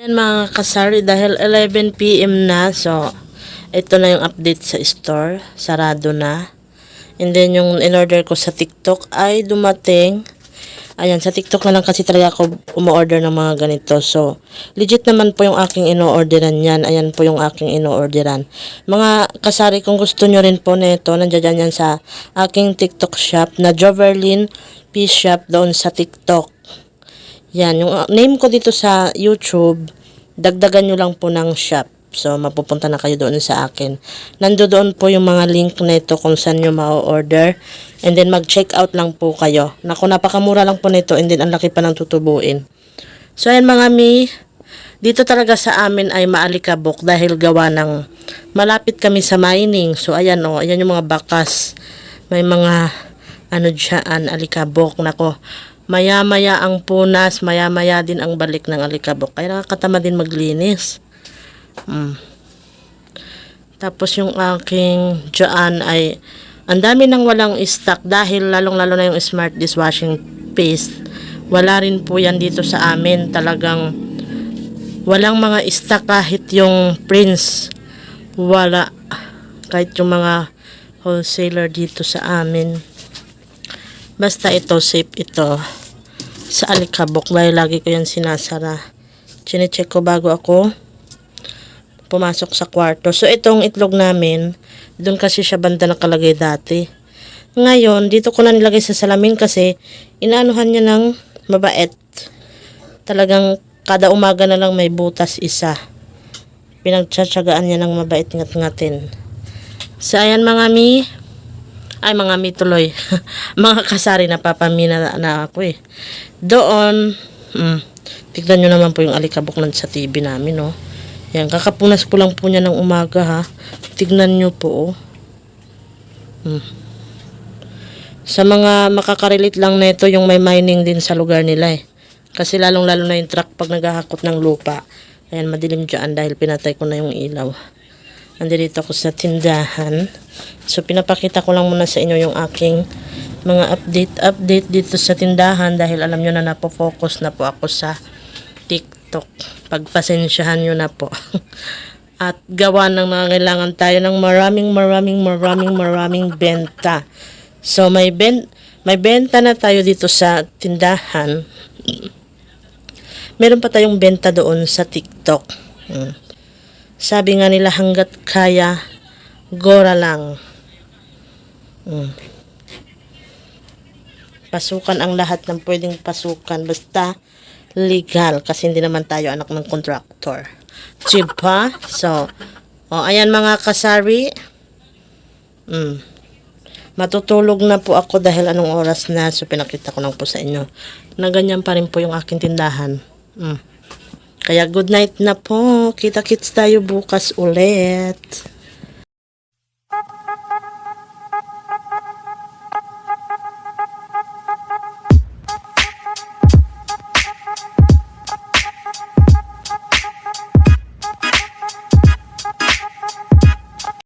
Ayan mga kasari, dahil 11pm na, so ito na yung update sa store. Sarado na. And then yung in-order ko sa TikTok ay dumating. Ayan, sa TikTok na lang kasi talaga ako umu-order ng mga ganito. So, legit naman po yung aking ino-orderan yan. Ayan po yung aking ino-orderan. Mga kasari, kung gusto nyo rin po nito, nandiyan yan sa aking TikTok shop na Joverlin P Shop doon sa TikTok. Yan, yung uh, name ko dito sa YouTube, dagdagan nyo lang po ng shop. So, mapupunta na kayo doon sa akin. Nando doon po yung mga link nito kung saan nyo ma-order. And then, mag-check out lang po kayo. Naku, napakamura lang po nito. And then, ang laki pa ng tutubuin. So, ayan mga mi, dito talaga sa amin ay maalikabok dahil gawa ng malapit kami sa mining. So, ayan o, ayan yung mga bakas. May mga, ano dyan, alikabok. Nako, maya-maya ang punas, maya-maya din ang balik ng alikabok. Kaya nakakatama din maglinis. Mm. Tapos yung aking dyan ay ang dami nang walang stock dahil lalong-lalo na yung smart dishwashing paste. Wala rin po yan dito sa amin. Talagang walang mga stock kahit yung Prince. Wala. Kahit yung mga wholesaler dito sa amin. Basta ito, safe ito. Sa alikabok dahil lagi ko yan sinasara. Chinecheck ko bago ako pumasok sa kwarto. So, itong itlog namin, doon kasi siya banda nakalagay dati. Ngayon, dito ko na nilagay sa salamin kasi inaanuhan niya ng mabait. Talagang kada umaga na lang may butas isa. Pinagtsatsagaan niya ng mabait ngat-ngatin. So, ayan mga mi. Ay, mga mi tuloy. mga kasari na papamina na ako eh. Doon, mm, tignan nyo naman po yung alikabok nan sa TV namin, no. Yan, kakapunas ko lang po niya ng umaga, ha. Tignan nyo po, oh. Hmm. Sa mga makakarelate lang na ito, yung may mining din sa lugar nila, eh. Kasi lalong-lalo na yung truck pag naghahakot ng lupa. Ayan, madilim dyan dahil pinatay ko na yung ilaw. Nandito ako sa tindahan. So, pinapakita ko lang muna sa inyo yung aking mga update-update dito sa tindahan dahil alam nyo na napofocus na po ako sa TikTok. Pagpasensyahan nyo na po. At gawa ng mga kailangan tayo ng maraming maraming maraming maraming benta. So may ben may benta na tayo dito sa tindahan. Meron pa tayong benta doon sa TikTok. Hmm. Sabi nga nila hanggat kaya, gora lang. Hmm. Pasukan ang lahat ng pwedeng pasukan. Basta legal kasi hindi naman tayo anak ng contractor. Diba? So, oh, ayan mga kasari. Mm. Matutulog na po ako dahil anong oras na. So, pinakita ko lang po sa inyo na ganyan pa rin po yung aking tindahan. Mm. Kaya good night na po. Kita-kits tayo bukas ulit.